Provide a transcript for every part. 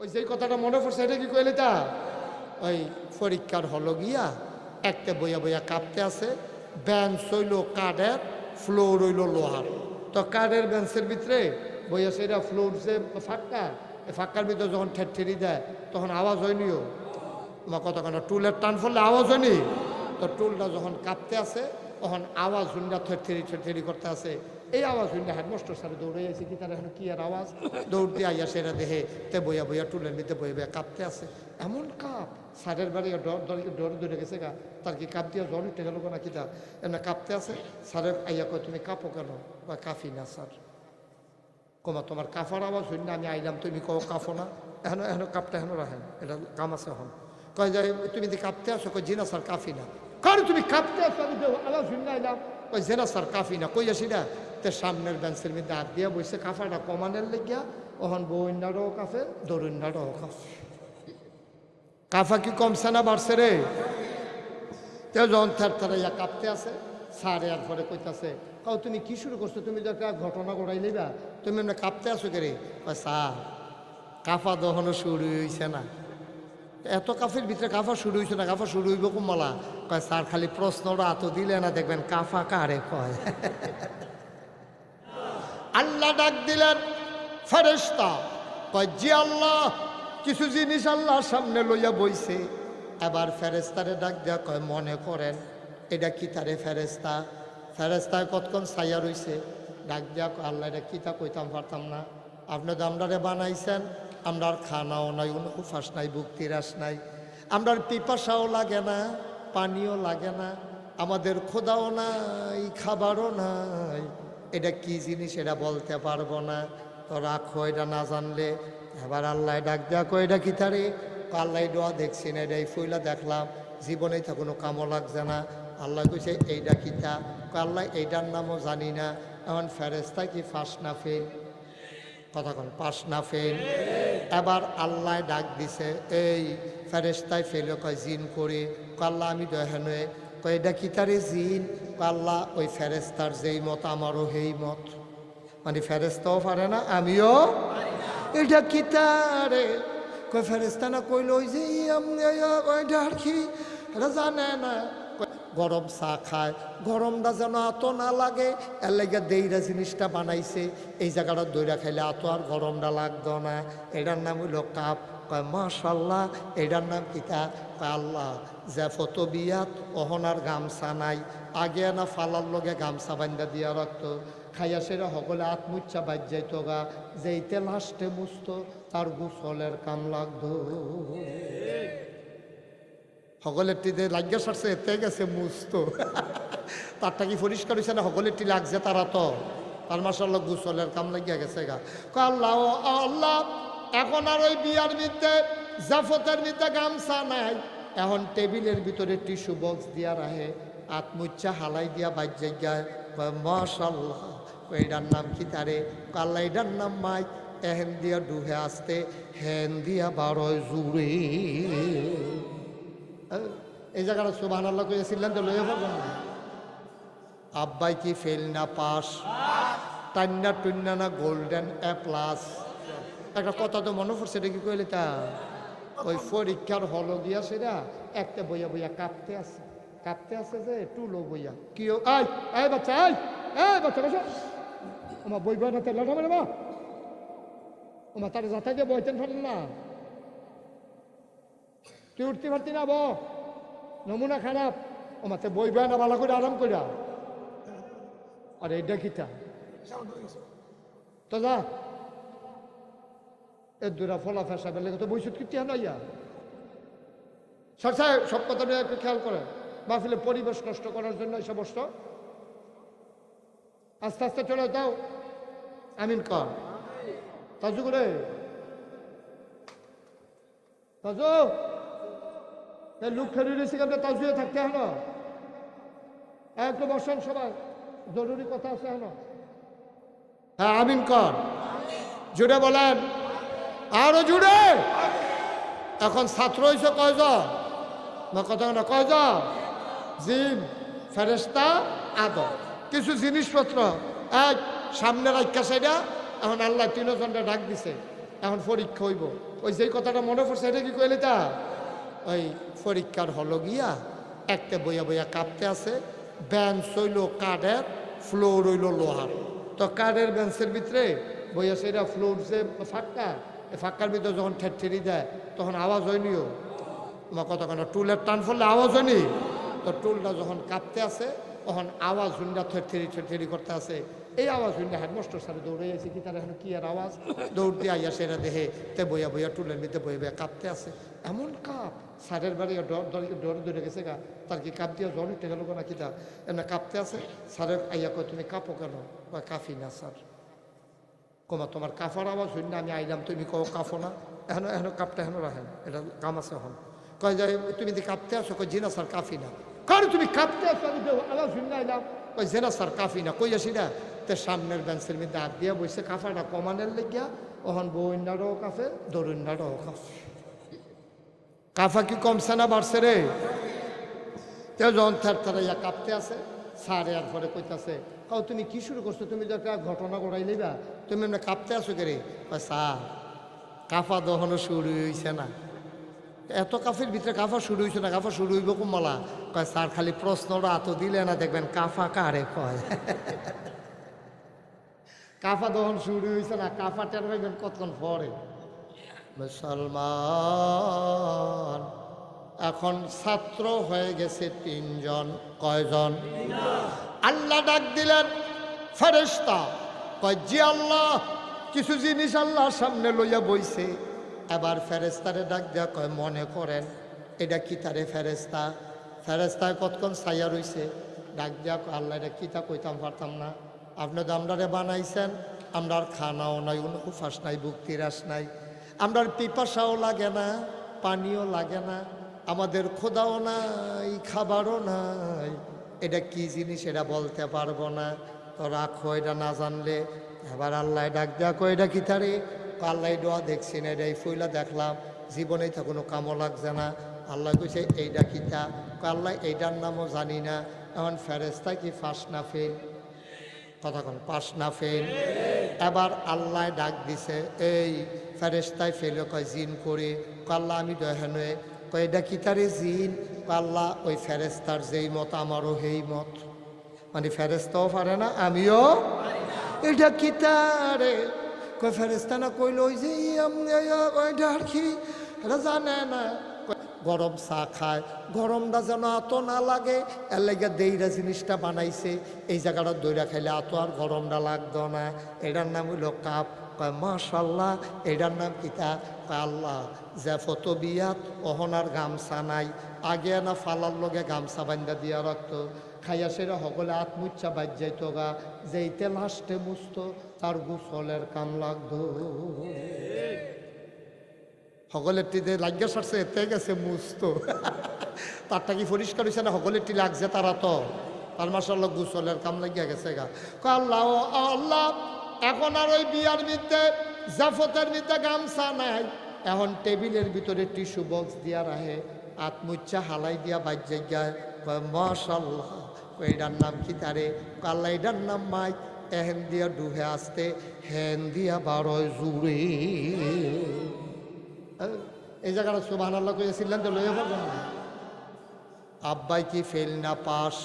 ওই যে কথাটা মনে পড়ছে, এটা কি কইলে তা? ওই পরীক্ষার হলো গিয়া একটা বইয়া বইয়া কাঁপতে আছে বেঞ্চ হইল কাঠের, ফ্লোর হইল লোহার। তো কাঠের বেঞ্চের ভিতরে বইয়া সেটা ফ্লোর যে ফাঁকা ফাঁকার ভিতরে যখন ঠের ঠেরি দেয়, তখন আওয়াজ হয়নিও আমার কতক্ষণ টুলের টান ফেললে আওয়াজ হয়নি। তো টুলটা যখন কাঁপতে আছে, তখন আওয়াজ হুন্ডা থেরি থেরি করতে আছে। এই আওয়াজ হুন্ডা হেডমাস্টার স্যার দৌড়ে আছে কি তার এখন কি আর আওয়াজ? দৌড় দিয়ে আইয়া সেটা দেখে তে বইয়া বইয়া টুলের নিতে বইয়া বইয়া কাঁপতে আছে। এমন কাপ স্যারের বাড়ি ডর ডর ডর ধরে গেছে গা। তার কি কাপ দিয়ে জ্বর উঠে গেল না কি তা? এমনি কাঁপতে আছে। স্যারের আইয়া কয়, তুমি কাঁপো কেন? বা কাফি না, স্যার। কমা তোমার কাফার আওয়াজ হইন না, আমি আইলাম, তুমি কও কাফো না। এখন এখন কাপটা এখন রাখেন, এটা কাম আছে এখন। কয় যে তুমি যদি কাঁপতে আসো কই জিনা, স্যার কাফি না। কারণ তুমি কাঁপতে আসো, আমি হইন না আইলাম কই জেনা, স্যার কাফি না। কই আসি না তে সামনের বেঞ্চের মধ্যে হাত দিয়ে বসে কাফাটা কমানের লেগিয়া ওহন বইন্যাটাও কাফে দরুন্যাটাও কাফে। কাফা কি কমছে না বাড়ছে রে? তেও যখন থার থারাইয়া কাঁপতে আছে, স্যার আর পরে কইতাছে কাউ তুমি কি শুরু করছ? তুমি তো একটা ঘটনা ঘটাই লিবা তুমি এমনি কাঁপতে আসো কে রে? স্যার, কাফা দহনও শুরু হইছে না। এত কাফের ভিতরে কাফা শুরু হইছে না, কাফা শুরু হইব কুমালা কয়, স্যার, খালি প্রশ্নটা এত দিলে না দেখবেন কাফা কারে কয়? আল্লাহ ডাক দিলেন ফেরেস্তা কয়, জি আল্লাহ, কিছু জিনিস আল্লাহর সামনে লইয়া বইছে। এবার ফেরেস্তারে ডাক দেয়া কয়, মনে করেন, এটা কি তারে ফেরেস্তা ফেরেস্তায় কতক্ষণ ছাইয়া রইছে? ডাক দেয়া কয়, আল্লাহ, এটা কিতা কইতাম পারতাম না। আপনি তো আমরারে বানাইছেন, আমরার খানাও নাই, উপাস নাই বুক তিরাস নাই। আমরার পিপাসাও লাগে না, পানিও লাগে না, আমাদের খোদাও নাই, খাবারও নাই। এটা কি জিনিস এটা বলতে পারব না? তো রাখো এটা না জানলে। এবার আল্লাহ ডাক কো এটা কি তারে? আল্লাহ দোয়া দেখছি না এটাই ফুইলা দেখলাম। জীবনেই তো কোনো কামও লাগছে না। আল্লাহ কইছে, এইটা কিতা আল্লাহ, এইটার নামও জানি না। এমন ফেরেস্তা কি ফাঁস না ফেল কতক্ষণ পাশ না ফেল এবার আল্লাহ ডাক দিছে, এই ফেরেস্তায় ফেলে কয়, জিন করে। কাল্লা আমি দহনে কয় কি তারে জিন? কাল্লা ওই ফেরেস্তার যেই মত, আমারও সেই মত। মানে ফেরেস্তাও পারে না, আমিও এটা কি তারে? কয় ফেরেস্তা না কইল, ওই যে ওইটা আর কি? এটা জানে না। গরম চা খায়, গরমটা যেন এত না লাগে, এর লেগে দেইরা জিনিসটা বানাইছে, এই জায়গাটা দইরা খাইলে এত আর গরমটা লাগতো না। এটার নাম হইল কাপ। কয়, মাশাল্লাহ, এটার নাম কিতা কয়, আল্লাহ, যে ফত বিয়াত অহনার গামছা নাই, আগে না ফালার লগে গামছা বান্ধা দিয়া রাখতো। খাইয়া সেরা সকলে আত্মুচ্ছা বাজ যাইতো গা যেইতে লাস্টে মুছতো, তার গুসলের কাম লাগতো। সকলের টিতে লাগিয়া সারছে, এতে গেছে মুছতো। তারটা কি পরিষ্কার হয়েছে না সকলের টি লাগছে তারা তো? তার মাসাল্লাহ গুসলের কাম লাগিয়া গেছে গা। কয়, আল্লাহ আল্লাহ এখন আর ওই বিয়ার ভিতরে জাফতের ভিতরে গামছা নাই। এখন টেবিলের ভিতরে টিস্যু বক্স দিয়া রাহে আত্মুচ্ছা হালাই দিয়া বাজ জায়গায় মাশাল্লাহ এটার নাম কি তারে? কাল্লা এটার নাম মাই। এহেন দিয়া ডুহে আসতে, হেন দিয়া বারোয় জুড়ে। এই জায়গাটা সুবাহ আল্লাহ কইয়াছিলেন তো, লইয়া পারবেন না? আব্বাই কি ফেল না, পাস? টান্না টুন্না না গোল্ডেন এ প্লাস একটা কথা তো মনে পড়ছে, এটা কইলে তা? ওই পরীক্ষার হল গিয়া সেটা একটা বইয়া বইয়া কাঁপতে আছে কাঁপতে আছে যে, টুলো বইয়া। কি আই আই বাচ্চা আই এই বাচ্চা, বসো। আমার বই বই না তেল লাগাবে না আমার তার যাতা দিয়ে বইতেন ফেলেন না। তুই উঠতে পারতি না ব নমুনা খারাপ। ও মাতে বই বয় না, ভালো করে আরাম কইরা। আর এইটা কিটা তো যা। এর দুরা ফলা ফেসা বেলে তো বইসুত কিটি হ্যাঁ ইয়া সরসায় সব কথাটা একটু খেয়াল করে মাহফিলে পরিবেশ নষ্ট করার জন্য এই সমস্ত। আস্তে আস্তে চলে যাও। আমিন কর। তাজু করে তাজু লোক ফেরি রয়েছে কেন তাজুয়ে থাকতে হলো একটু বসেন সবাই। জরুরি কথা আছে হলো হ্যাঁ আমিন কর। জুড়ে বলেন। আরও জুড়ে। এখন ছাত্র হয়েছে কয়জন? না কথা না কয়জন? জিন ফেরেস্তা আদর কিছু জিনিসপত্র এক সামনে রাখা সেটা এখন আল্লাহ তিনজনটা ডাক দিছে। এখন পরীক্ষা হইব। ওই যেই কথাটা মনে পড়ছে, এটা কি কইলে তা? ওই পরীক্ষার হলো গিয়া একটা বইয়া বইয়া কাঁপতে আছে বেঞ্চ হইল কাঠের ফ্লোর হইল লোহার। তো কাঠের বেঞ্চের ভিতরে বইয়া সেটা ফ্লোর যে এই ফাঁকার ভিতরে যখন ঠেরি দেয়, তখন আওয়াজ হয়নিও আমার কথা কেন? টুলের টান ফলে আওয়াজ হয়নি? তো টুলটা যখন কাঁপতে আছে, তখন আওয়াজ হুন্ডা থেরি থেরি করতে আছে। এই আওয়াজ হুন্ডা হেডমাস্টার স্যার দৌড়ে আছে কি তার এখন কি আর আওয়াজ? দৌড় দিয়ে আইয়া সেটা দেহে তে বইয়া বইয়া টুলের ভিতরে বইয়া বইয়া কাঁপতে আছে। এমন কাপ, স্যারের বাড়ি ডর, ডরে ধরে গেছে গা। তার কি কাপ দিয়ে জ্বর উঠে গেল না কি তা? এমনি কাঁপতে আছে। স্যারের আইয়া কয়, তুমি কাঁপো কেন? বা কাফি না, স্যার। কমা, তোমার কাফার আওয়াজ হইন না, আমি আইলাম, তুমি কও কাফো না? এখন এখন কাপটা এখন রাখেন, এটা কাম আছে এখন। কয়, যে তুমি যদি কাঁপতে আসো কই জিনা স্যার কাফি না। কারণ তুমি কাঁপতে আসো আমি আওয়াজ হইন না, আইলাম। কই জেনা স্যার কাফি না। কই আসি না তে সামনের বেঞ্চের মধ্যে হাত দিয়া বসে কাফাটা কমানের লেগিয়া ওহন বইন্যারও কাফে দরুন্যারও কাফে। কাফা কি কমছে না বাড়ছে রে? তেও যখন থার থারাইয়া কাঁপতে আছে। সারে আর পরে কইতাছে কাউ তুমি কি শুরু করছ? তুমি তো একটা ঘটনা ঘটাই লইবা, তুমি এমনি কাঁপতে আসো কে রে স্যার, কাফা দহনো শুরু হইছে না। এত কাফের ভিতরে কাফা শুরু হইছে না, কাফা শুরু হইব কুমলা কয়, স্যার, খালি প্রশ্নটা এত দিলে না দেখবেন কাফা কারে কয়? কাফা দহন শুরু হইছে না, কাফা টের কতক্ষণ পরে? মুসলমান এখন ছাত্র হয়ে গেছে তিনজন, কয়জন? আল্লাহ ডাক দিলেন ফেরেস্তা কয়, জি আল্লাহ, কিছু জিনিস আল্লাহর সামনে লইয়া বইছে। এবার ফেরেস্তারে ডাক দেয়া কয়, মনে করেন, এটা কি তারে ফেরেস্তা ফেরেস্তায় কতক্ষণ ছাইয়া রইছে? ডাক দেয়া কয়, আল্লাহ, এটা কিতা কইতাম পারতাম না। আপনি তো বানাইছেন আমরার খানাও নাই উপাস নাই বুক্তিরাস নাই। আমরার পিপাসাও লাগে না, পানিও লাগে না। আমাদের খোদাও নাই, খাবারও নাই। এটা কি জিনিস? এটা বলতে পারব না। তো রাখো, এটা না জানলে। এবার আল্লাহ ডাক কো এটা কি তারে? আল্লাহ দোয়া দেখছি না এটা এই ফুইলা দেখলাম। জীবনেই তো কোনো কামও লাগছে না। আল্লাহ কইছে, এইটা কিতা আল্লাহ, এইটার নামও জানি না। এখন ফেরেস্তা কি ফাঁস না ফেল কতক্ষণ পাশ না ফেল এবার আল্লাহ ডাক দিছে, এই ফেরেস্তায় ফেলে। কয়, জিন করে। আল্লাহ, আমি কয় এটা কি তারে জিন? আল্লাহ ওই ফেরেস্তার যেই মত, আমারও সেই মত। মানে ফেরেস্তাও পারে না, আমিও এটা কি তারে? কয় ফেরেস্তা না কইল, ওই যে ওইটা কি? জানে না। গরম চা খায়, গরমটা যেন এত না লাগে, এর লেগে দেইরা জিনিসটা বানাইছে, এই জায়গাটা দইরা খাইলে এত আর গরমটা লাগতো না। এটার নাম হইল কাপ। কয় মাশাল্লাহ এটার নাম কিতা কয়, আল্লাহ, যে ফত বিয়াত অহনার গামছা নাই। আগে না ফালার লগে গামছা বান্ধা দিয়া রাখতো। খাইয়া সেরা সকলে আত্মুচ্ছা বাজ যাইতো গা। যেইতে লাস্টে মুস্ত তার গুসলের কাম লাগতো। সকলের টিতে লাগিয়া সারছে, এতে গেছে মুস্ত তারটা কি পরিষ্কার হয়েছে না সকলের টি লাগছে তারা তো? তার মাসাল্লাহ গুসলের কাম লাগিয়া গেছে গা। আল্লাহ আল্লাহ এখন আর ওই বিয়ার মধ্যে, জাফতের মধ্যে গামছা নাই। এখন টেবিলের ভিতরে টিস্যু বক্স দিয়া রাহে আত্মুচ্ছা হালাই দিয়া বাজ জায়গায় কয়, মাশাল্লাহ এটার নাম কি তারে? কাল্লা এটার নাম মাই। এহেন দিয়া ডুহে আসতে, হেন দিয়া বারোয় জুড়ে। এই জায়গাটা সুবাহ আল্লাহ করেছিলেন তো লইয়া পারবেন না। আব্বাই কি ফেল না, পাস?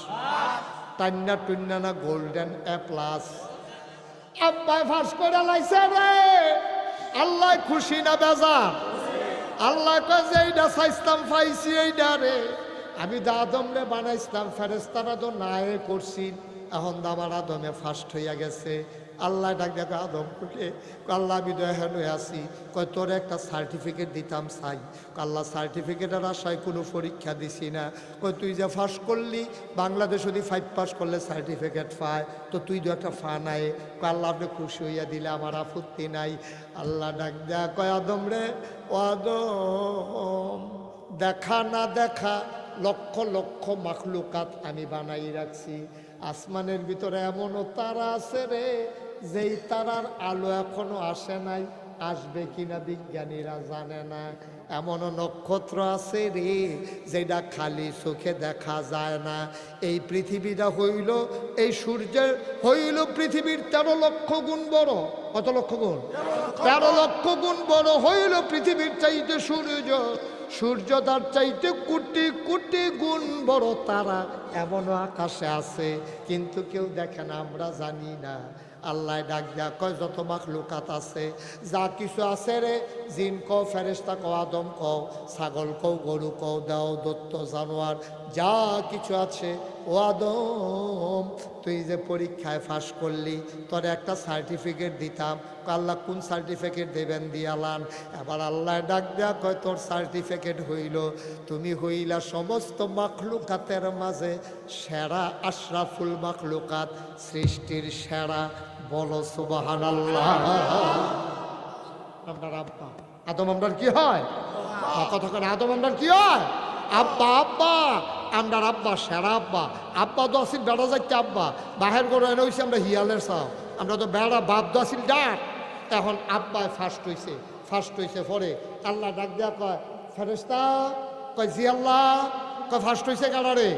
টান্না টুন্না না গোল্ডেন এ প্লাস আব্বাই ফাঁস করে লাইছে রে। আল্লাহ খুশি না বেজা আল্লাহ কয় এইটা চাইতাম পাইছি এইটা রে। আমি দা রে বানাইছিলাম ফেরেস্তারা তো নায়ে করছি। এখন তো দমে আদমে ফার্স্ট হইয়া গেছে। আল্লাহ ডাক দেখো আদম করে আল্লাহ, আমি হয়ে আছি। কয়, তোর একটা সার্টিফিকেট দিতাম চাই আল্লাহ সার্টিফিকেটের আশায় কোনো পরীক্ষা দিছি না। কয়, তুই যে ফার্স্ট করলি, বাংলাদেশ যদি ফাইভ পাস করলে সার্টিফিকেট পায়, তো তুই তো একটা ফা নাই। আল্লাহ, আপনি খুশি হইয়া দিলে আমার আপত্তি নাই। আল্লাহ ডাক দেয়া কয়, আদম রে, ও আদম, দেখা না দেখা লক্ষ লক্ষ মাখলুকাত আমি বানাই রাখছি। আসমানের ভিতরে এমনও তারা আছে রে যেই তারার আলো এখনও আসে নাই, আসবে কিনা বিজ্ঞানীরা জানে না। এমনও নক্ষত্র আছে রে, যেটা খালি চোখে দেখা যায় না। এই পৃথিবীটা হইল, এই সূর্যের হইল পৃথিবীর তেরো লক্ষ গুণ বড়। কত লক্ষ গুণ? তেরো লক্ষ গুণ বড় হইল পৃথিবীর চাইতে সূর্য। সূর্য তার চাইতে কোটি কোটি গুণ বড় তারা এমনও আকাশে আছে, কিন্তু কেউ দেখে না, আমরা জানি না। আল্লাহ ডাক দেয়া কয়, যত মাখলুকাত আছে, যা কিছু আছে রে, জিন কও ফেরেস্তা কও, আদম কও, ছাগল কও, গরু কও, দাও, দত্ত, জানোয়ার, যা কিছু আছে, ও আদম, তুই যে পরীক্ষায় ফাঁস করলি, তোর একটা সার্টিফিকেট দিতাম। আল্লাহ কোন সার্টিফিকেট দেবেন দিয়ালান? এবার আল্লাহ ডাক দেয়া কয়, তোর সার্টিফিকেট হইল, তুমি হইলা সমস্ত মাখলুকাতের মাঝে সেরা আশরাফুল মাখলুকাত, সৃষ্টির সেরা বলো সুবাহান আপনার আব্বা। আদম আমরার কি হয়? কতক্ষণ আদম আমরার কি হয়? আব্বা আব্বা। আমরার আব্বা সেরা আব্বা। আব্বা তো আসিল বেড়া যাচ্ছে আব্বা। বাহের করে এনে হয়েছে আমরা হিয়ালের সাও আমরা তো বেড়া বাপ তো আসিল ডাক। এখন আব্বায় ফার্স্ট হয়েছে ফার্স্ট হয়েছে পরে। আল্লাহ ডাক দেয়া কয় ফেরেস্তা কয় জি আল্লাহ। কয় ফার্স্ট হয়েছে কারারে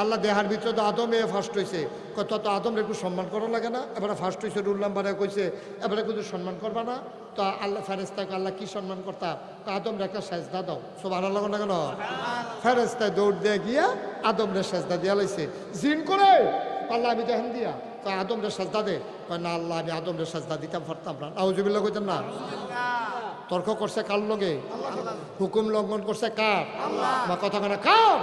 আল্লাহ দেহার ভিতরে তো আদমে ফার্স্ট হয়েছে তত আদমরে একটু সম্মান করা লাগে না? এবারে ফার্স্ট হয়েছে রুল নাম্বারে কইছে, এবারে কিন্তু সম্মান করবা না। তো আল্লাহ ফেরেস্তাকে আল্লাহ কি সম্মান করতাম তো আদমরে একটা সেজদা দাও। সব আল্লাহ লাগো না কেন? ফেরেস্তায় দৌড় দিয়ে গিয়া আদম রে সেজদা দিয়া লাইছে। জিন করে? আল্লাহ, আমি দেখেন দিয়া। তো আদম রে সেজদা দে। না আল্লাহ, আমি আদম রে সেজদা দিতাম পারতাম না। আউজুবিল্লাহ কইতাম না? তর্ক করছে কার লগে? হুকুম লঙ্ঘন করছে কার? আমার কথা কেন কার?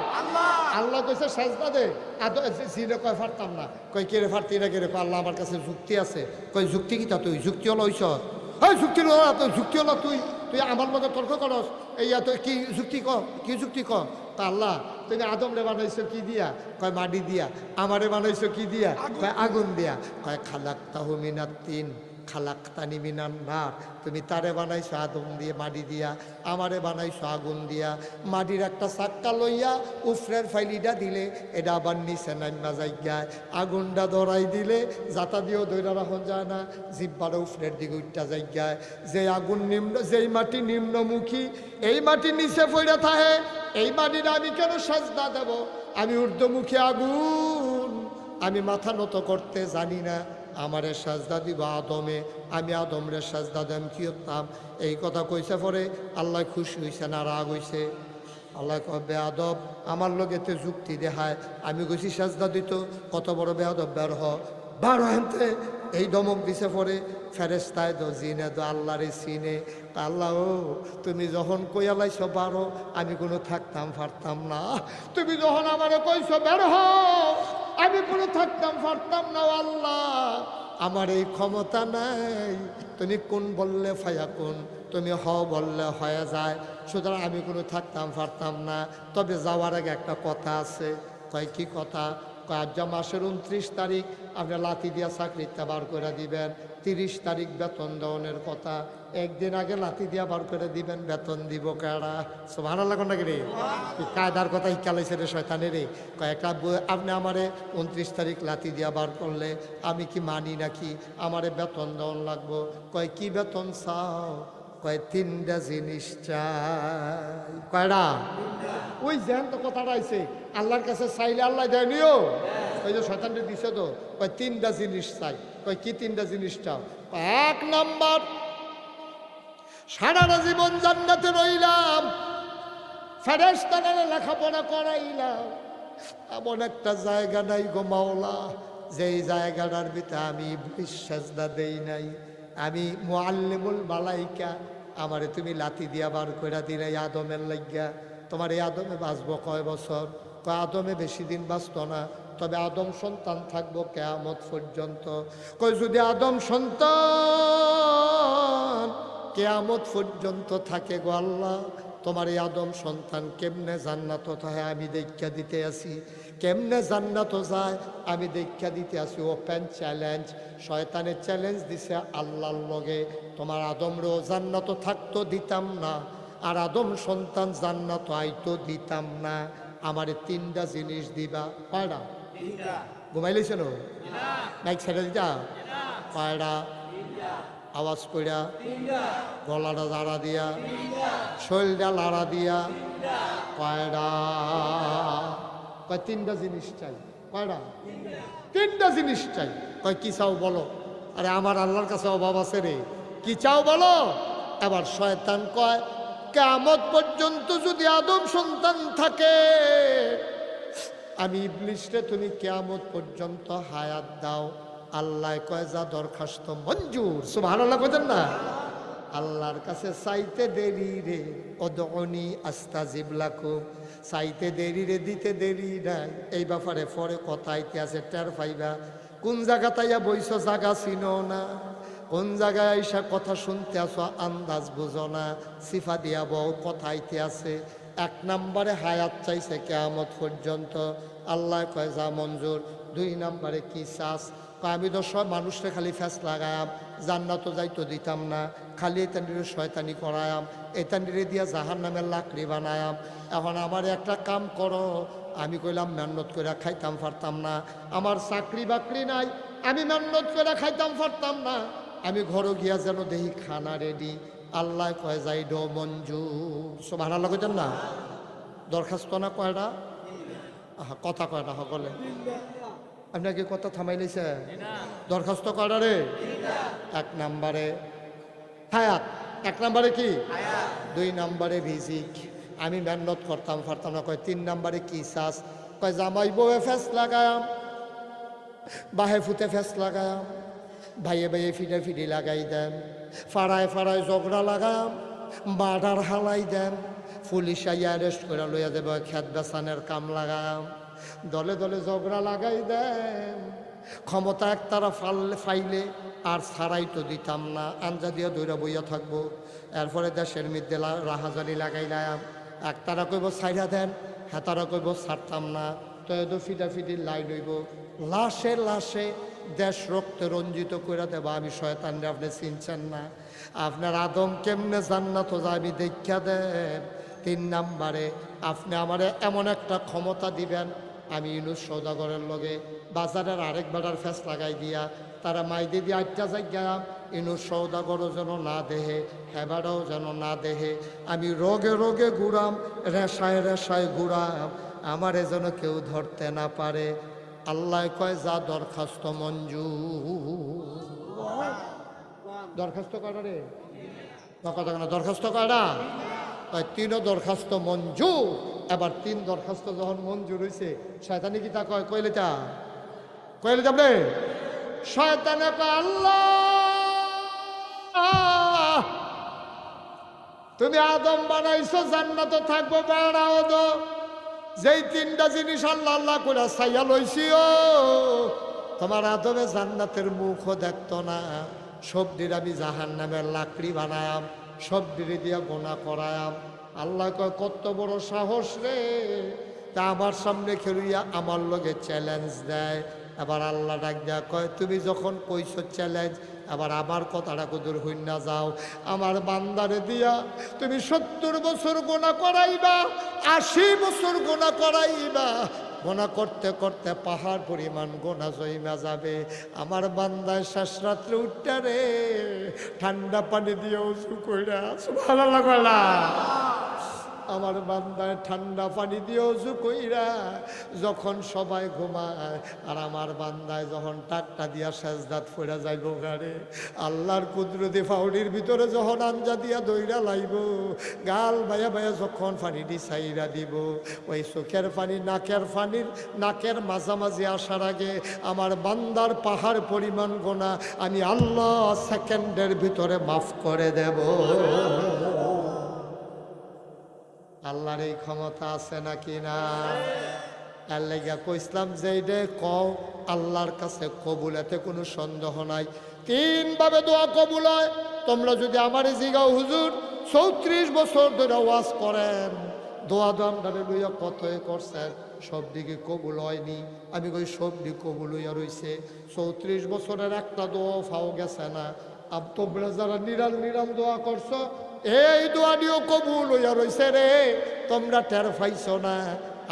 আল্লাহ। কইছে সাজদা দে। আদ- জিনে কয় ফারতাম না। কই কে রে ফারতি না কে রে? আল্লাহ আমার কাছে যুক্তি আছে। কই যুক্তি কি তা তুই? যুক্তি হলো হইছ হ্যাঁ যুক্তি হলো তুই যুক্তি হলো তুই। তুই আমার লগে তর্ক করস। এই তুই কি যুক্তি ক? কি যুক্তি ক? তা আল্লাহ তুমি আদমরে বানাইছো কি দিয়া? কয় মাটি দিয়া। আমারে বানাইছো কি দিয়া? কয় আগুন দিয়া। কয় খালাক তাহু মিনাত তিন মিনান নার তুমি তারে বানাইছো আদম দিয়ে, মাটি দিয়া, আমারে বানাইছো আগুন দিয়া। মাটির একটা চাক্কা লইয়া উফরের ফাইলিটা দিলে, এটা আবার নিচে নাইমা জায়গায় আগুনটা ধরাই দিলে, যাতা দিয়েও দৈরা রাখন যায় না জিব্বার উফরের দিকে উঠটা জায়গায় যে আগুন নিম্ন, যেই মাটি নিম্নমুখী, এই মাটি নিচে পড়ে থাহে এই মাটির আমি কেন সাজদা দেব? আমি ঊর্ধ্বমুখী আগুন, আমি মাথা নত করতে জানি না। আমারে সাজদা দিব আদমে, আমি আদমরে সাজদা দেম, কি হতাম এই কথা কইছে পরে আল্লাহ খুশি হইছে না রাগ হইছে। আল্লাহ কয়, বেয়াদব, আমার লগেতে যুক্তি দেখায়। আমি কইছি, সাজদা দিত, কত বড় বেয়াদব, বের হ। বার হেনতে এই দমক দিছে পরে ফেরেস্তায় দো, জিনে দো, আল্লাহরে সিনে আল্লাহ, ও, তুমি যখন কইয়ালাইছ বারো, আমি কোনো থাকতাম পারতাম না। তুমি যখন আমারে কইছো বের হও আমি পড়ে থাকতাম পারতাম না আল্লাহ। আমার এই ক্ষমতা নাই। তুমি কোন বললে ফায়া কোন? তুমি হ বললে হয়ে যায়। সুতরাং আমি কোনো থাকতাম পারতাম না। তবে যাওয়ার আগে একটা কথা আছে। কয়, কি কথা? কয় আজ যা মাসের উনত্রিশ তারিখ, আপনি লাথি দিয়া চাকরিটা বার করে দিবেন। তিরিশ তারিখ বেতন দেওয়ানের কথা। একদিন আগে লাথি দিয়া বার করে দিবেন, বেতন দিব কারা? সব ভালো লাগো নাকি রে কায়দার কথা শিকালাইছে রে শয়তানের রে? কয়েকটা আপনি আমারে উনত্রিশ তারিখ লাথি দিয়া বার করলে আমি কি মানি নাকি? আমারে বেতন দেওয়ান লাগবো। কয়, কি বেতন চাও? কয়, তিনটা জিনিস চাই। কয়টা ওই জ্যান তো কথাটা আইছে, আল্লাহর কাছে চাইলে আল্লাহ দেয়নিও ওই যে শয়তানটা দিছে তো, কয়, তিনটা জিনিস চাই। কয়, কি তিনটা জিনিস চাও? এক নাম্বার, সারাটা জীবন জান্নাতে রইলাম ফেরেস্তানারে লেখাপড়া করাইলাম। এমন একটা জায়গা নাই গো মাওলা, যেই জায়গাটার ভিতরে আমি বিশ্বাস না দেই নাই। আমি মোয়াল্লিমুল মালাইকা, আমারে তুমি লাতি দিয়া বার কইরা দিলে আদমের লাগিয়া তোমার এই আদমে বাঁচবো কয় বছর? কয়, আদমে বেশি দিন বাঁচত না, তবে আদম সন্তান থাকব কেয়ামত পর্যন্ত। কই যদি আদম সন্তান কেয়ামত পর্যন্ত থাকে গো আল্লাহ, তোমার এই আদম সন্তান কেমনে জান্নাত আমি দেখা দিতে আসি। কেমনে জান্নাত যায় আমি দেখা দিতে আসি ওপেন চ্যালেঞ্জ শয়তানের চ্যালেঞ্জ দিছে আল্লাহর লগে। তোমার আদমরও জান্নাত থাকতো দিতাম না আর আদম সন্তান জান্নাত আইতো দিতাম না। আমারে তিনটা জিনিস দিবা কয়টা? ঘুমাইলেছে নো? বাইক ছেড়ে দিতা? কয়টা? আওয়াজ কইরা? গলাটা লাড়া দিয়া? শরীরটা লাড়া দিয়া? কয়টা? কয়, তিনটা জিনিস চাই। কয়টা? তিনটা জিনিস চাই। কয়, কি চাও বলো? আরে আমার আল্লাহর কাছে অভাব আছে রে। কি চাও বলো? এবার শয়তান কয় কেমত পর্যন্ত যদি আদম সন্তান থাকে, আমি ইবলিশরে তুমি কেয়ামত পর্যন্ত হায়াত দাও। আল্লাহ কয়, যা দরখাস্ত মঞ্জুর। সুবহানাল্লাহ আল্লাহ কইতেন না? আল্লাহর কাছে চাইতে দেরি রে। অদনি আস্তাজিব লাকুম। চাইতে দেরি রে, দিতে দেরি নাই। এই ব্যাপারে পরে কথা ইতিহাসে টের পাইবা। কোন জায়গা তাইয়া বইছ জায়গা চিনো না। কোন জায়গায় আইসা কথা শুনতে আসো আন্দাজ বুঝো না। সিফা দিয়া বউ, কথা ইতিহাসে। এক নম্বরে হায়াত চাইছে কেয়ামত পর্যন্ত। আল্লাহ কয়, যা মঞ্জুর। দুই নম্বরে, কি কয়, আমি তো সব মানুষরে খালি ফ্যাস লাগায়াম। জান্নাত যাইতো দিতাম না। খালি এতান্ডিরে শয়তানি করায়াম। এতান্ডিরে দিয়া জাহান নামের লাকড়ি বানায়াম। এখন আমার একটা কাম করো। আমি কইলাম মেহনত করে খাইতাম পারতাম না। আমার চাকরি বাকরি নাই। আমি মেহনত করে খাইতাম পারতাম না। আমি ঘরে গিয়া যেন দেখি খানা রেডি আল্লাহ কয় যাই ডো মঞ্জু। সব হারা লাগাইতেন না? দরখাস্ত না কয়টা? আহা কথা কয়টা সকলে? আপনাকে কথা থামাই লাইছে? দরখাস্ত কয়টা রে? এক নাম্বারে। হায়াত। এক নাম্বারে কি? দুই নাম্বারে ভিজিক আমি মেহনত করতাম পারতাম না, কয় তিন নাম্বারে কি চাষ কয় জামাই বউয়ে ফেস লাগায়াম, বাহে ফুতে ফেস লাগায়াম, ভাইয়ে ভাইয়ে ফিটে ফিটে লাগাই দেন, ফাড়ায় ফাড়ায় ঝগড়া লাগাম বাডার হালাই দেন, পুলিশ আইয়া অ্যারেস্ট করে লইয়া দেব খেত বেসানের কাম লাগাম দলে দলে ঝগড়া লাগাই দেন, ক্ষমতা এক তারা ফাললে ফাইলে আর ছাড়াই তো দিতাম না। আঞ্জা দিয়ে দৌড়া বইয়া থাকব। এরপরে দেশের মধ্যে রাহাজানি লাগাইলাম এক তারা কইব ছাইরা দেন হ্যাঁ তারা কইব ছাড়তাম না। তো এদো ফিটা ফিটি লাইন হইব লাশে লাশে দেশ রক্তে রঞ্জিত করে দেব, আমি শয়তানরে আপনি চিনছেন না। আপনার আদম কেমনে জান্নাত যা আমি দেখা দেন তিন নাম্বারে, আপনি আমারে এমন একটা ক্ষমতা দিবেন, আমি ইনুস সৌদাগরের লগে বাজারের আরেক বেড়ার ফেস লাগাই দিয়া তারা মাইদি দিয়ে আটটা জায়গা ইনুস সৌদাগরও যেন না দেহে হেবাটাও যেন না দেহে। আমি রোগে রোগে ঘুরাম, রেশায় রেশায় ঘুরাম, আমারে যেন কেউ ধরতে না পারে। আল্লাহ কয়, যা দরখাস্ত মঞ্জু দরখাস্ত করা রে? কথা না দরখাস্ত করা? তাই তিনও দরখাস্ত মঞ্জু এবার তিন দরখাস্ত যখন মঞ্জুর হয়েছে শয়তানি কি তা কয়? কইলে তা কইলে যাবে শয়তানে আল্লাহ। তুমি আদম বানাইছো, জান্নাত থাকব বেড়াও দো যেই তিনটা জিনিস আল্লাহ আল্লাহ করে সাইয়া লইছি, ও। তোমার আদমে জান্নাতের মুখও দেখতো না। সবজির আমি জাহান নামের লাকড়ি বানায়াম, সবজির দিয়া গোনা করায়াম। আল্লাহ কয়, কত বড় সাহস রে। তা আমার সামনে খেলুইয়া আমার লগে চ্যালেঞ্জ দেয়। এবার আল্লাহ ডাক দেয়া কয়, তুমি যখন কইছো চ্যালেঞ্জ আবার আমার কথাটা কুদুর হইন না যাও। আমার বান্দারে দিয়া তুমি সত্তর বছর গোনা করাইবা, আশি বছর গোনা করাইবা। গোনা করতে করতে পাহাড় পরিমাণ গোনা জইমা যাবে। আমার বান্দায় শেষ রাত্রে উঠটা রে, ঠান্ডা পানি দিয়ে উঁচু কইরা ভালো লাগলা আমার বান্দায় ঠান্ডা পানি দিয়ে অজু কইরা যখন সবাই ঘুমায়, আর আমার বান্দায় যখন টাকটা দিয়া সেজদাত ফেরা যাইব গাড়ে আল্লাহর কুদরতি ফাউডির ভিতরে যখন আঞ্জা দিয়া দইরা লাইব, গাল বায়া বায়া যখন পানি দি সাইরা দিব, ওই চোখের পানি নাকের পানির নাকের মাঝামাঝি আসার আগে আমার বান্দার পাহাড় পরিমাণ গোনা আমি আল্লাহ সেকেন্ডের ভিতরে মাফ করে দেব। আল্লাহর এই ক্ষমতা আছে নাকি না? লেগা কইসলাম যে রে কও আল্লাহর কাছে কবুল এতে কোনো সন্দেহ নাই। তিনভাবে দোয়া কবুল হয়। তোমরা যদি আমার জিগাও, হুজুর, চৌত্রিশ বছর ধরে ওয়াজ করেন। দোয়া দোয়ামদারে লইয়া কতই করছেন সব দিকে কবুল হয়নি। আমি কই, সব দিক কবুল হইয়া রইছে। চৌত্রিশ বছরের একটা দোয়া ফাও গেছে না। আব তোমরা যারা নিরাল নিরাম দোয়া করছ এই দোয়াটিও কবুল হইয়া রইছে রে। তোমরা টের পাইছ না।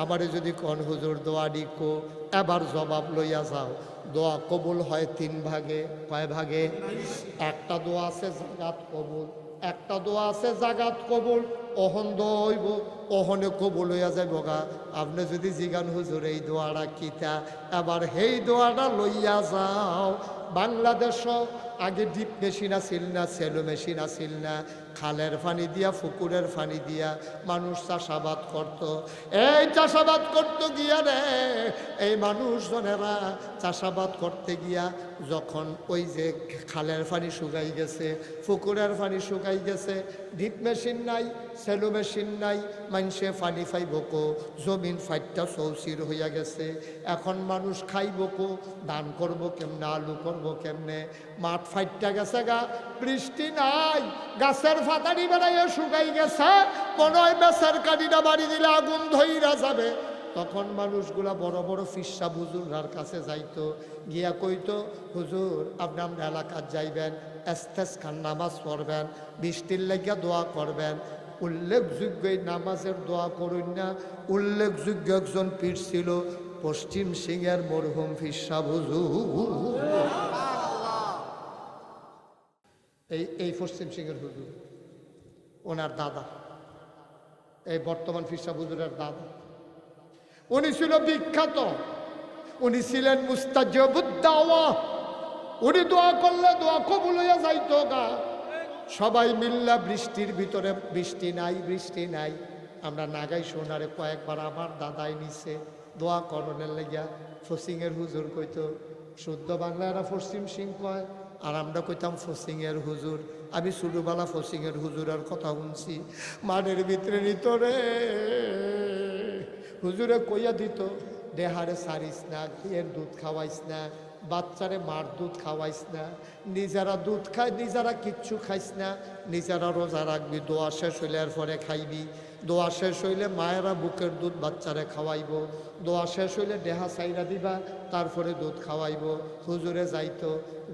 আমারে যদি কন, হুজুর দোয়াডি কো এবার জবাব লইয়া যাও। দোয়া কবুল হয় তিন ভাগে, কয় ভাগে? একটা দোয়া আছে, জাগাত কবুল। একটা দোয়া আছে, জাগাত কবুল। অহন দইব অহনে কবুল হইয়া যাইব গা। আপনি যদি জিগান, হুজুর, এই দোয়াটা কিতা? এবার সেই দোয়াটা লইয়া যাও। বাংলাদেশও আগে ডিপ মেশিন আছিল না, সেলো মেশিন আছিল না। খালের পানি দিয়া, ফুকুরের পানি দিয়া মানুষ চাষাবাদ করত। এই চাষাবাদ করতে গিয়া রে, এই মানুষজনেরা চাষাবাদ করতে গিয়া যখন ওই যে খালের পানি শুকাই গেছে পুকুরের পানি শুকাই গেছে, ডিপ মেশিন নাই, সেলো মেশিন নাই মানুষে পানি ফাইব কো, জমিন ফাইটটা চৌচির হইয়া গেছে। এখন মানুষ খাইব কো ধান করব কেমনে, আলু করব কেমনে মাঠ ফাইটটা গেছে গা, বৃষ্টি নাই, গাছের ফাতারি বেড়াইয়া শুকাই গেছে, মনে হয় বেচার কাঠিটা বাড়ি দিলে আগুন ধইরা যাবে। তখন মানুষগুলা বড় বড় ফিসা হুজুরার কাছে যাইতো, গিয়া কইতো, হুজুর, আপনি আমরা এলাকার যাইবেন এস্তেস খান নামাজ পড়বেন, বৃষ্টির লেগিয়া দোয়া করবেন। উল্লেখযোগ্য এই নামাজের দোয়া করুন না, উল্লেখযোগ্য একজন পীর ছিল পশ্চিম সিংয়ের মরহুম ফিসা হুজুর। এই এই পশ্চিম সিংয়ের হুজুর, ওনার দাদা, এই বর্তমান ফিসা হুজুরের দাদা। উনি ছিল বিখ্যাত, উনি ছিলেন মুস্তাজবুদ্দাওয়া। উনি দোয়া করলে দোয়া কবুল হইয়া যাইত গা। সবাই মিল্লা বৃষ্টির ভিতরে, বৃষ্টি নাই বৃষ্টি নাই। আমরা নাগাই সোনারে কয়েকবার, আমার দাদাই নিছে। দোয়া করণের লেগিয়া ফসিংয়ের হুজুর কইতো, শুদ্ধ বাংলারা পশ্চিম সিং কয়? আর আমরা কইতাম ফসিংয়ের হুজুর। আমি ছোটবেলা ফসিংয়ের হুজুরের কথা শুনছি। মাঠের ভিতরে নিতরে হুজুরে কইয়া দিত, দেহারে সারিস না, ঘিয়ের দুধ খাওয়াইস না, বাচ্চারে মার দুধ খাওয়াইস না, নিজেরা দুধ খায়, নিজেরা কিচ্ছু খাইস না, নিজেরা রোজা রাখবি, দোয়া শেষ হইলে পরে খাইবি। দোয়া শেষ হইলে মায়েরা বুকের দুধ বাচ্চারে খাওয়াইব। দোয়া শেষ হইলে দেহা সাইরা দিবা, তারপরে দুধ খাওয়াইব। হুজুরে যাইত,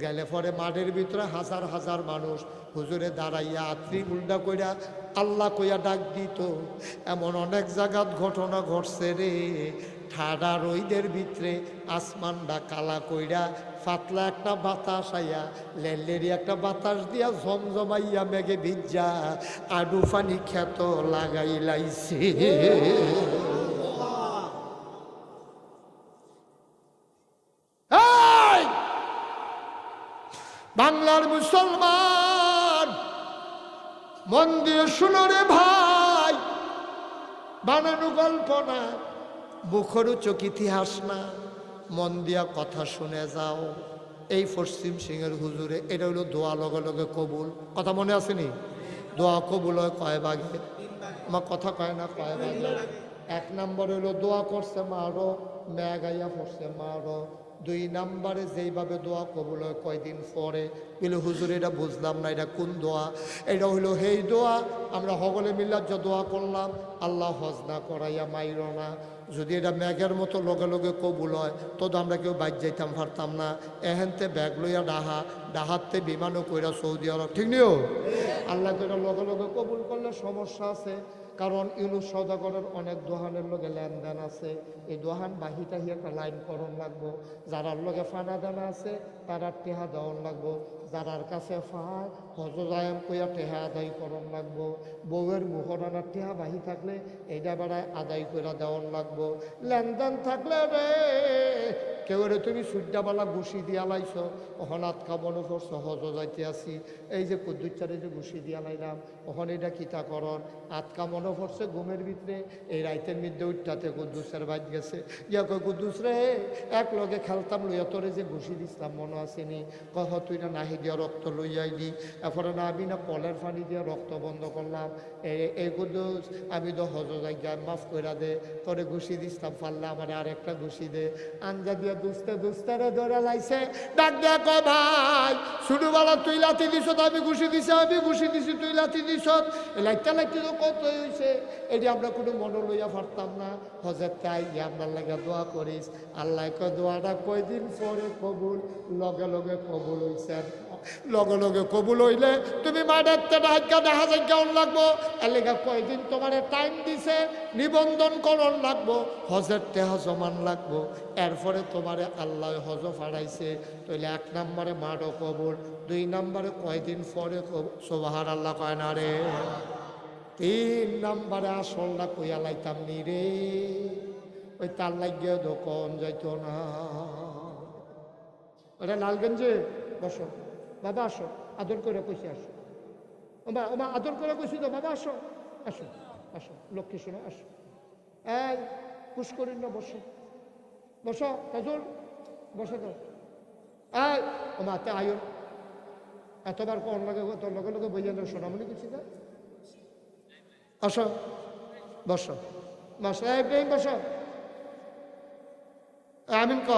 গেলে পরে মাঠের ভিতরে হাজার হাজার মানুষ। হুজুরে দাঁড়াইয়া আত্রি উল্টা কইরা আল্লাহ কইয়া ডাক দিত, এমন অনেক জায়গাত ঘটনা ঘটছে রে ঠাডা রইদের ভিতরে আসমানটা কালা কইরা পাতলা একটা বাতাস আইয়া লেলেরি একটা বাতাস দিয়া ঝমঝমাইয়া মেঘে ভিজা আডু পানি খ্যাত লাগাই লাইছে। বাংলার মুসলমান, মন দিয়ে শুনো রে ভাই, বানানো গল্প না। মুখরোচক ইতিহাস না, মন দিয়া কথা শুনে যাও। এই পশ্চিম সিংহের হুজুরে, এটা হলো দোয়া লগে লগে কবুল। কথা মনে আসেনি দোয়া কবুল হয় কয় বাঘে আমার কথা কয় না কয় বাঘে এক নম্বর হইল দোয়া করছে মারো ম্যাগাইয়া পড়ছে মারো। দুই নাম্বারে যেইভাবে দোয়া কবুল হয় কয়দিন পরে, বলে, হুজুর, এটা বুঝলাম না, এটা কোন দোয়া? এটা হইল, হেই দোয়া। আমরা সকলে মিল্লার যে দোয়া করলাম, আল্লাহ হজ না করাইয়া মাইর না। যদি এটা ম্যাগের মতো লগে লগে কবুল হয়, তো তো আমরা কেউ বাইর যাইতাম, পারতাম না। এহেনতে ব্যাগ লইয়া ডাহা, ডাহাতে বিমানও কইরা সৌদি আরব। ঠিক নিও? আল্লাহ করে লগে লগে কবুল করলে সমস্যা আছে। কারণ ইউনুস সৌদাগরের অনেক দোহানের লগে লেনদেন আছে। এই দোহান বাহি টাহি একটা লাইন করণ লাগবো। যারার লগে ফানা দানা আছে তারা টেহা দেওয়ান লাগবো। যারার কাছে হজরায়াম কইয়া টেহা আদায় করণ লাগবো। বউয়ের মুখরানার টেহা বাহি থাকলে এইটা বেড়ায় আদায় কইরা দেওয়ান লাগবো। লেনদেন থাকলে রে, কেউ রে তুমি সূর্যাবালা ঘুষি দিয়া লাইছ, অহনাত কামনো করছ হজ যাইতে আসি এই যে কুদ্দুচারে যে ঘুষি দিয়া লাইলাম, অহন এটা কিতা করন আতকা মনে পড়ছে ঘুমের ভিতরে এই রাইতের মধ্যে উঠাতে কুদ্দুসের বাজ গেছে। ইয়া কয়, কুদ্দুস রে, এক লগে খেলতাম লইয়া তোরে যে ঘুষি দিছিলাম মনে আসেনি কহ, তুই না নাহি দিয়া রক্ত লইয়াইলি এরপরে না, আমি না কলের পানি দিয়ে রক্ত বন্ধ করলাম। এই আমি তো হজ যাই মাফ কইরা দে, তোরে ঘুষি দিছিলাম, পারলে আমার আর একটা ঘুষি দে। আঞ্জা দিয়া দুস্তে দুস্তারে ধরে লাইছে। ডাক দেয়া কয়, ভাই তুই লাথি দিছ আমি ঘুষি দিছি, আমি ঘুষি দিছি, তুই লাথি দিছ? লাইতে লাইতে তো কত হয়েছে এটি আমরা কোনো মনে লইয়া পারতাম না। হজের তাই আপনার লাগে দোয়া করিস। আল্লাহ দোয়াটা কয়দিন পরে কবুল? লগে লগে কবুল হইছে লগে লগে কবুল হইলে তুমি মাঠের হাজ্ঞা দেখা যাজ্ঞান লাগবো। এলাকা কয়দিন তোমার টাইম দিছে, নিবন্ধন করণ লাগবো, হজের টেহা জমান লাগবো। এরপরে তোমারে আল্লাহ হজ ফাড়াইছে। তাহলে এক নম্বরে মাঠও কবুল, দুই নম্বরে কয়দিন পরে সোবাহার আল্লাহ কয় না রে। তিন নম্বরে আসলটা কইয়া লাইতাম নি রে। ওই তার লাগিয়ে দোকান যাইতো না। ওটা লালগঞ্জে? বসো। বাবা আসো। আদর করে কইছি আসো। ওমা ওমা আদর করে কইছি তো বাবা আসো। আসো আসো। লক্ষ্মী শোনো আসো। এই পুষ করিন না বসো। বসো কাজল বসো তো। এই ওমা তে আয়ো এতবার কোন লাগে তোর লগে লগে বইয়া না সোনামণি কিছু না আসো বসো। বসো এই বসো। আমিন ক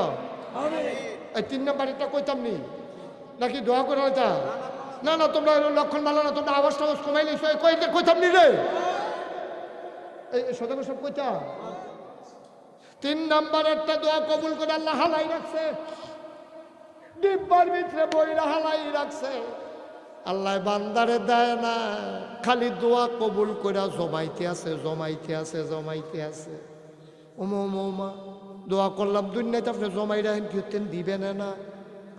এই তিন নাম্বারটা কইতাম নি। নাকি দোয়া করে হইতা না না, তোমরা লক্ষণ মালা না, তোমরা আওয়াজ টাওয়াজ কমাই লিছো কইতে কইতাম নি রে? এই সদাগর সব কইতা তিন নাম্বার একটা দোয়া কবুল করে আল্লাহ হালাই রাখছে। ডিব্বার ভিতরে বইরা হালাই রাখছে। আল্লাহ বান্দারে দেয় না, খালি দোয়া কবুল করে জমাইতে আছে জমাইতে আছে জমাইতে আছে। ওমা ওমা দোয়া করলাম, দুনিয়াতে আপনি জমাই রাখেন কি দিবেন না?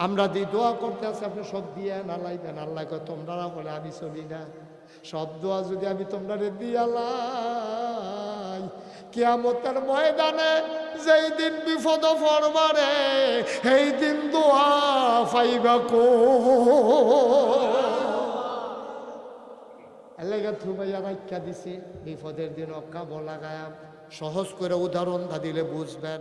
আমরা দিই দোয়া করতে আছি, আপনি সব দিয়ে আল্লাহ দেন। আল্লাহ তোমরা বলে, আমি চলি না। সব দোয়া যদি আমি তোমরা দিয়ালাই কিয়ামতের ময়দানে যেই দিন বিপদ পড়বারে, সেই দিন দোয়া পাইবা কো? এলাকা থুবাইয়া রাখা দিছে। বিপদের দিন অক্কা বলা গায়াম সহজ করে উদাহরণ দিলে বুঝবেন।